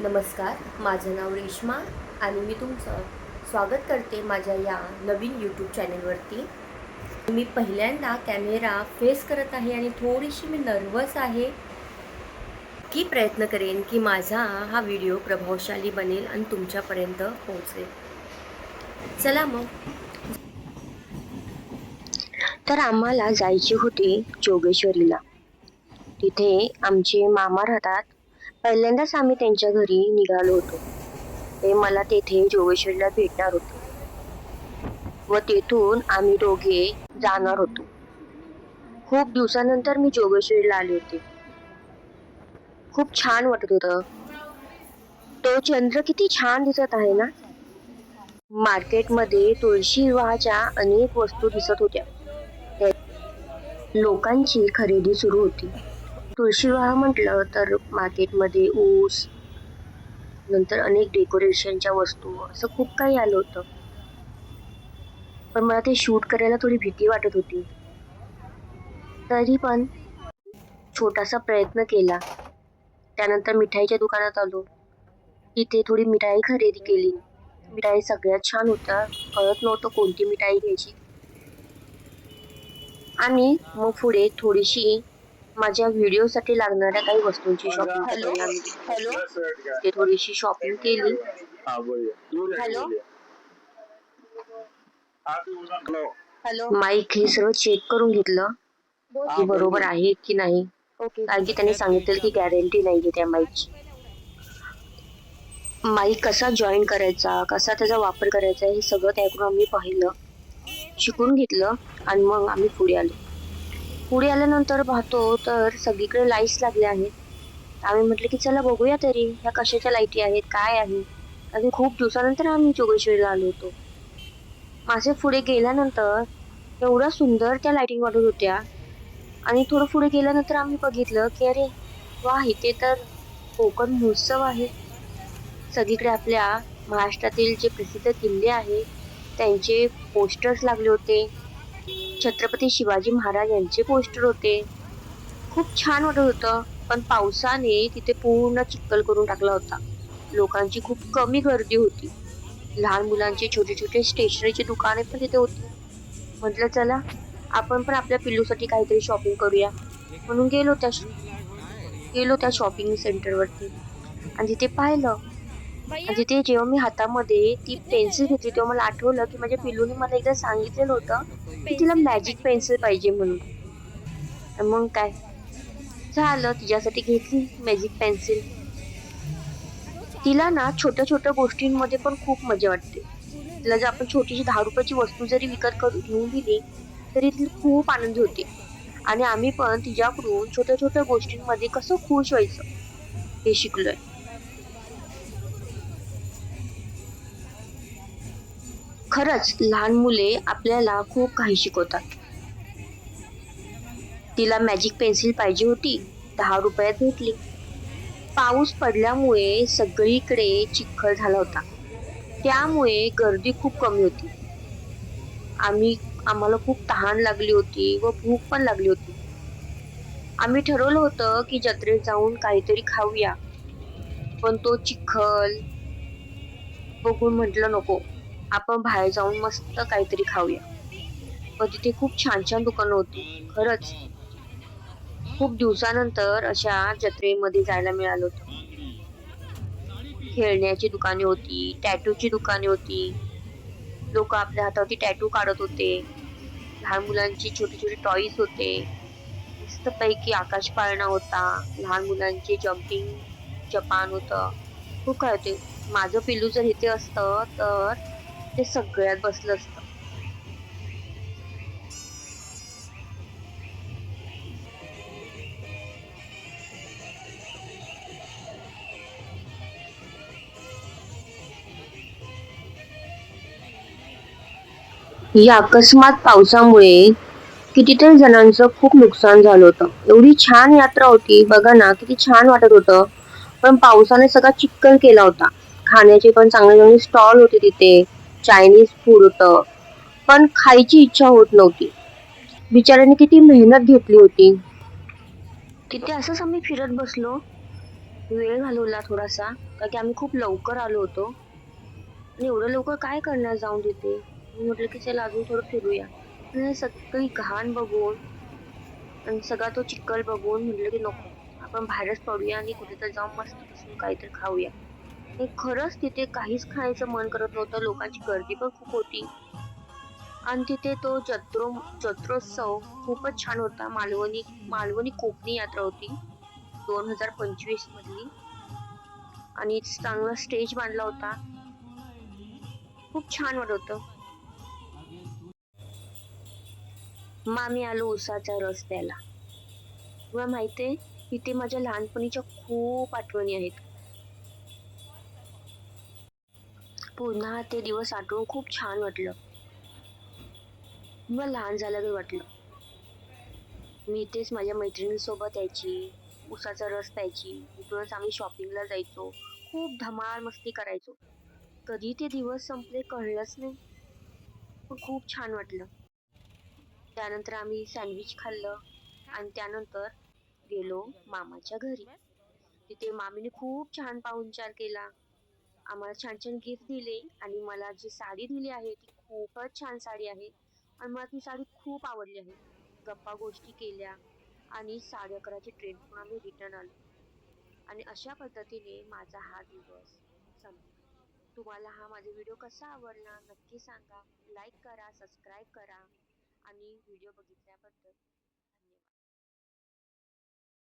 नमस्कार माझं नाव रेश्मा आणि मी तुमचं स्वागत करते माझ्या या नवीन यूट्यूब चॅनेलवरती मी पहिल्यांदा कॅमेरा फेस करत आहे आणि थोडीशी मी नर्वस आहे की प्रयत्न करेन की माझा हा व्हिडिओ प्रभावशाली बनेल आणि तुमच्यापर्यंत पोहोचेल. चला मग. तर आम्हाला जायची होती जोगेश्वरीला. तिथे आमचे मामा राहतात. पहिल्यांदाच आम्ही त्यांच्या घरी निघालो होतो. ते मला तेथे जोगेश्वरीला भेटणार होते. व तेथून आम्ही दोघे जाणार होतो. खूप दिवसानंतर मी जोगेश्वरीला आले होते. खूप छान वाटत होतं. तो चंद्र किती छान दिसत आहे ना? मार्केटमध्ये तुळशी विवाहाच्या अनेक वस्तू दिसत होत्या. लोकांची खरेदी सुरू होती. तुळशीविवाह म्हटलं तर मार्केटमध्ये ऊस नंतर अनेक डेकोरेशनच्या वस्तू असं खूप काही आलं होतं. पण मला ते शूट करायला थोडी भीती वाटत होती. तरी पण छोटासा प्रयत्न केला. त्यानंतर मिठाईच्या दुकानात आलो. तिथे थोडी मिठाई खरेदी केली. मिठाई सगळ्यात छान होत्या. कळत नव्हतं कोणती मिठाई घ्यायची. आणि मग पुढे थोडीशी माझ्या व्हिडिओसाठी लागणाऱ्या काही वस्तूंची शॉपिंग केली आम्ही. हॅलो? ते थोडीशी शॉपिंग केली. हाँ हेलो? हेलो? हॅलो? माईक हे सर्व चेक करून घेतलं की बरोबर आहे की नाही. ओके. कारण की त्यांनी सांगितलं की गॅरंटी नाहीये त्या माईकची माईक कसा जॉईन करायचा कसा त्याचा वापर करायचा हे सगळं त्याकडून आम्ही पाहिलं. शिकून घेतलं आणि मग आम्ही पुढे आलो. पुढे आल्यानंतर पाहतो तर सगळीकडे लाईट्स लागल्या आहेत. आम्ही म्हटलं की चला बघूया तरी ह्या कशाच्या लाईटी आहेत काय आहे? आणि खूप दिवसानंतर आम्ही जोगेश्वरीला आलो होतो. मासे पुढे गेल्यानंतर एवढ्या सुंदर त्या लाईटिंग वाटत होत्या. आणि थोडं पुढे गेल्यानंतर आम्ही बघितलं की अरे वा इथे तर कोकण महोत्सव आहे. सगळीकडे आपल्या महाराष्ट्रातील जे प्रसिद्ध किल्ले आहेत त्यांचे पोस्टर्स लागले होते. छत्रपती शिवाजी महाराज यांचे पोस्टर होते. खूप छान वाटत होतं पण पावसाने तिथे पूर्ण चिखल करून टाकला होता. लोकांची खूप कमी गर्दी होती. लहान मुलांचे छोटे छोटे स्टेशनरीचे दुकाने पण तिथे होती. म्हटलं चला आपण पण आपल्या पिल्लूसाठी काहीतरी शॉपिंग करूया. म्हणून गेलो त्या गेलो त्या शॉपिंग सेंटरवरती आणि तिथे पाहिलं तिथे जेव्हा मी हातामध्ये ती पेन्सिल घेतली तेव्हा मला आठवलं की माझ्या पिल्लूने मला एकदा सांगितलेलं होतं की तिला मॅजिक पेन्सिल पाहिजे म्हणून. मग काय? झालं तिच्यासाठी घेतली मॅजिक पेन्सिल तिला ना छोट्या छोट्या गोष्टींमध्ये पण खूप मजा वाटते. तिला जर आपण छोटीशी दहा रुपयाची वस्तू जरी विकत करून घेऊन दिली तरी तिला खूप आनंद होते. आणि आम्ही पण तिच्याकडून छोट्या छोट्या गोष्टींमध्ये कसं खुश व्हायचं हे शिकलोय. खरंच लहान मुले आपल्याला खूप काही शिकवतात. तिला मॅजिक पेन्सिल पाहिजे होती दहा रुपयात भेटली. पाऊस पडल्यामुळे सगळीकडे चिखल झाला होता. त्यामुळे गर्दी खूप कमी होती. आम्ही आम्हाला खूप तहान लागली होती व भूक पण लागली होती. आम्ही ठरवलं होतं की जत्रेत जाऊन काहीतरी खाऊया. पण तो चिखल बघून म्हटलं नको. आपण बाहेर जाऊन मस्त काहीतरी खाऊया. पण तिथे खूप छान छान दुकानं होती. खरंच. खूप दिवसानंतर अशा जत्रेमध्ये जायला मिळालं होतं. खेळण्याची दुकाने होती टॅटूची दुकाने होती. लोक आपल्या हातावरती टॅटू काढत होते. लहान मुलांची छोटी छोटी टॉईज होते. मस्तपैकी आकाश पाळणा होता. लहान मुलांचे जम्पिंग जपान होतं. खूप काय होते. माझं पिल्लू जर इथे असतं तर ते सगळ्यात बसलं असतं. या अकस्मात पावसामुळे कितीतरी जणांचं खूप नुकसान झालं होतं. एवढी छान यात्रा होती. बघा ना किती छान वाटत होतं. पण पावसाने सगळा चिक्कल केला होता. खाण्याचे पण चांगले चांगले स्टॉल होते तिथे. चायनीज फूड होतं. पण खायची इच्छा होत नव्हती. बिचाऱ्याने किती मेहनत घेतली होती. तिथे असंच आम्ही फिरत बसलो. वेळ घालवला थोडासा कारण की आम्ही खूप लवकर आलो होतो. आणि एवढं लवकर काय करणार जाऊन तिथे? मी म्हटलं की चला अजून थोडं फिरूया. आणि सगळी घाण बघून आणि सगळा तो चिखल बघून म्हटलं की नको आपण बाहेरच पडूया आणि कुठेतरी जाऊन मस्त बसून काहीतरी खाऊया. खरंच तिथे काहीच खायचं मन करत नव्हतं. लोकांची गर्दी पण खूप होती. आणि तिथे तो जत्रो जत्रोत्सव खूपच छान होता. मालवणी मालवणी कोकणी यात्रा होती. दोन हजार पंचवीस मधली. आणि चांगला स्टेज बांधला होता. खूप छान वाटत होतं. मग आम्ही आलो उसाच्या रस्त्याला. तुला माहिती आहे तिथे माझ्या लहानपणीच्या खूप आठवणी आहेत. पुन्हा ते दिवस आठवून खूप छान वाटलं. मला लहान झाल्यावर वाटलं. मी तेच माझ्या मैत्रिणींसोबत यायची उसाचा रस प्यायची इथूनच आम्ही शॉपिंगला जायचो खूप धमाल मस्ती करायचो. कधी ते दिवस संपले कळलंच नाही पण खूप छान वाटलं. त्यानंतर आम्ही सँडविच खाल्लं आणि त्यानंतर गेलो मामाच्या घरी. तिथे मामीने खूप छान पाहुणचार केला. आम्हाला छान छान गिफ्ट दिले आणि मला जी साडी दिली आहे ती खूपच छान साडी आहे. आणि मला ती साडी खूप आवडली आहे. गप्पा गोष्टी केल्या आणि साडे अकराची ट्रेन पण आम्ही रिटर्न आलो. आणि अशा पद्धतीने माझा हा दिवस संपला. तुम्हाला हा माझा व्हिडिओ कसा आवडला नक्की सांगा. लाईक करा सबस्क्राईब करा आणि व्हिडिओ बघितल्याबद्दल